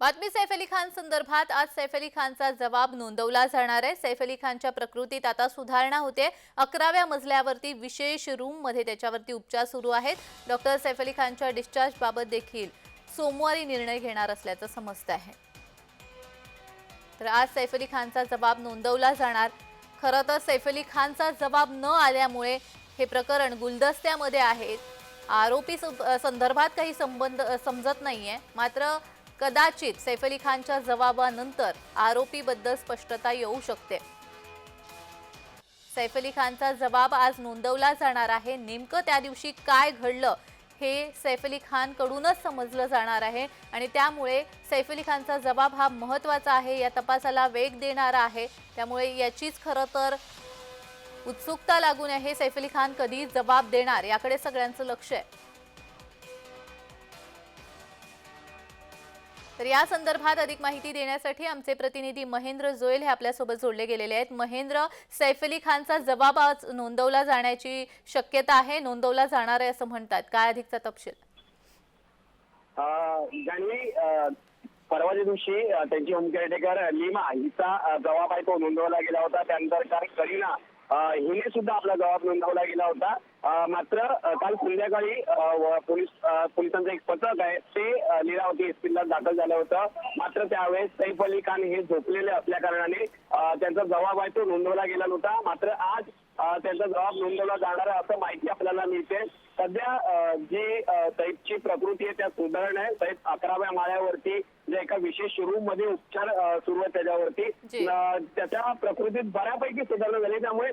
बातमी सैफ अली खान संदर्भात आज सैफ अली खानचा जबाब नोंदवला जाणार आहे. सैफ अली खानच्या प्रकृतीत आता सुधारणा होते. अकराव्या मजल्यावरती विशेष रूममध्ये त्याच्यावरती उपचार सुरू आहेत. डॉक्टर सैफ अली खानच्या डिस्चार्ज बाबत देखील सोमवारी निर्णय घेणार असल्याचं समजतं आहे. तर आज सैफ अली खानचा जबाब नोंदवला जाणार. खरं तर सैफ अली खानचा जबाब न आल्यामुळे हे प्रकरण गुलदस्त्यामध्ये आहे. आरोपी संदर्भात काही संबंध समजत नाहीये. मात्र कदाचित सैफ अली खानच्या जबाबानंतर आरोपीबद्दल स्पष्टता येऊ शकते. सैफ अली खानचा जबाब आज नोंदवला जाणार आहे. नेमकं त्या दिवशी काय घडलं हे सैफ अली खान कडूनच समजलं जाणार आहे आणि त्यामुळे सैफ अली खानचा जबाब हा महत्त्वाचा आहे या तपासाला वेग देणारा आहे. त्यामुळे याचीच खरं तर उत्सुकता लागून आहे सैफ अली खान कधी जबाब देणार याकडे सगळ्यांचं लक्ष आहे. तर या संदर्भात अधिक माहिती देण्यासाठी आमचे प्रतिनिधी महेंद्र जोयल हे आपल्यासोबत जोडले गेलेले आहेत. महेंद्र सैफ अली खानचा जबाब आज नोंदवला जाण्याची शक्यता आहे. नोंदवला जाणार आहे असं म्हणतात. काय अधिकचा तपशील? अं, परवाच्या दिवशी त्यांची होम केअरटेकर लिमा हिचा जबाब आहे तो नोंदवला गेला होता. त्यानंतर काल करीना हिने सुद्धा आपला जबाब नोंदवला गेला होता. मात्र काल संध्याकाळी पोलीस पोलिसांचं एक पथक आहे ते अं, लीलावती एसपीला दाखल झालं होतं. मात्र त्यावेळेस सैफ अली खान हे झोपलेले असल्या कारणाने त्यांचा जबाब आहे तो नोंदवला गेला नव्हता. मात्र आज त्यांचा जबाब नोंदवला जाणार आहे असं माहिती आपल्याला मिळते. सध्या जी सैफची प्रकृती आहे त्या सुधारण आहे. सैफ अकराव्या माळ्यावरती जे एका विशेष रूममध्ये उपचार सुरू आहे त्याच्यावरती. त्याच्या प्रकृतीत बऱ्यापैकी सुधारणा झाली त्यामुळे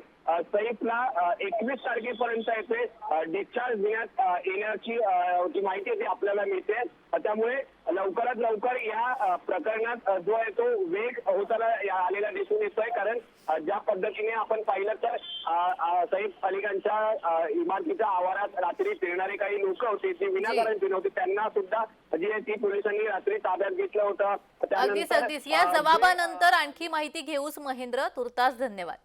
सैफला एकवीस तारखेपर्यंत येथे डिस्चार्ज देण्यात येण्याची माहिती आपल्याला मिळते. त्यामुळे लवकरात लवकर या प्रकरणात जो आहे तो वेग होताना या- आलेला दिसून येतोय. कारण ज्या पद्धतीने आपण पाहिलं तर सैफ अली खानच्या इमारतीच्या आवारात रात्री फिरणारे काही लोक होते जी विनाकारण फिरत होते. त्यांना सुद्धा जी आहे ती पोलिसांनी रात्री ताब्यात घेतलं होतं. अगदीच अगदीच. या जबाबानंतर आणखी माहिती घेऊच महेंद्र तुर्तास. धन्यवाद.